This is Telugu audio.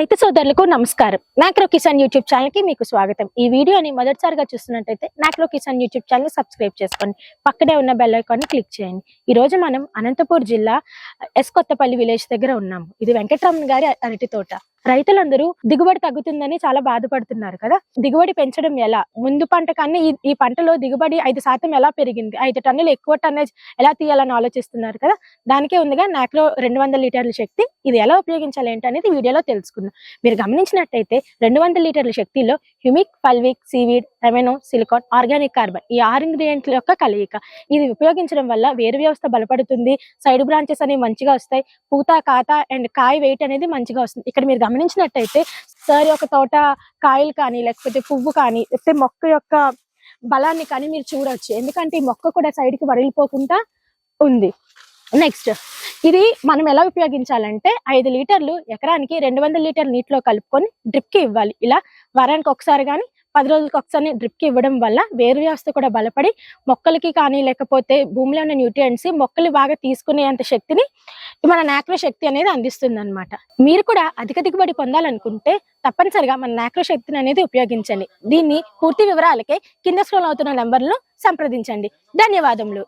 రైతు సోదరులకు నమస్కారం. నాక్రో కిసాన్ యూట్యూబ్ ఛానల్కి మీకు స్వాగతం. ఈ వీడియోని మొదటిసారిగా చూస్తున్నట్టయితే నాక్రో కిసాన్ యూట్యూబ్ ఛానల్ సబ్స్క్రైబ్ చేసుకోండి పక్కనే ఉన్న బెల్ ఐకాన్ క్లిక్ చేయండి. ఈ రోజు మనం అనంతపూర్ జిల్లా ఎస్ కొత్తపల్లి విలేజ్ దగ్గర ఉన్నాము. ఇది వెంకటరమణ గారి అరటి తోట. రైతులందరూ దిగుబడి తగ్గుతుందని చాలా బాధపడుతున్నారు కదా. దిగుబడి పెంచడం ఎలా? ముందు పంట కన్నా ఈ ఈ పంటలో దిగుబడి ఐదు శాతం ఎలా పెరిగింది? ఐదు టన్నులు ఎక్కువ టన్నేజ్ ఎలా తీయాలని ఆలోచిస్తున్నారు కదా? దానికే ఉందిగా నాకులో రెండు వందల లీటర్ల శక్తి ఇది ఎలా ఉపయోగించాలి ఏంటి అనేది వీడియోలో తెలుసుకుందాం. మీరు గమనించినట్టయితే రెండు వందల లీటర్ల శక్తిలో humic fulvic seaweed amino silicon organic carbon ఈ ఆరు ఇంగ్రీడియంట్ల యొక్క కలయిక. ఇది ఉపయోగించడం వల్ల వేరు వ్యవస్థ బలపడుతుంది సైడ్ బ్రాంచెస్ అనేవి మంచిగా వస్తాయి పూత కాత అండ్ కాయ వెయిట్ అనేది మంచిగా వస్తుంది. ఇక్కడ మీరు గమనించినట్టయితే సార్ యొక్క తోట కాయలు కానీ లేకపోతే పువ్వు కానీ లేకపోతే మొక్క యొక్క బలాన్ని కానీ మీరు చూడవచ్చు ఎందుకంటే ఈ మొక్క కూడా సైడ్కి కి వరిలిపోకుండా ఉంది. నెక్స్ట్ ఇది మనం ఎలా ఉపయోగించాలంటే ఐదు లీటర్లు ఎకరానికి రెండు వందల లీటర్ నీటిలో కలుపుకొని డ్రిప్కి ఇవ్వాలి. ఇలా వారానికి ఒకసారి కానీ పది రోజులకు ఒకసారి డ్రిప్కి ఇవ్వడం వల్ల వేరు వ్యవస్థ కూడా బలపడి మొక్కలకి కానీ లేకపోతే భూమిలో ఉన్న న్యూట్రియంట్స్ మొక్కలు బాగా తీసుకునేంత శక్తిని మన నాక్రో శక్తి అనేది అందిస్తుంది అనమాట మీరు కూడా అధిక దిగుబడి పొందాలనుకుంటే తప్పనిసరిగా మన నాక్రో శక్తిని అనేది ఉపయోగించండి. దీన్ని పూర్తి వివరాలకే కింద స్క్రోల్ అవుతున్న నంబర్లను సంప్రదించండి. ధన్యవాదములు.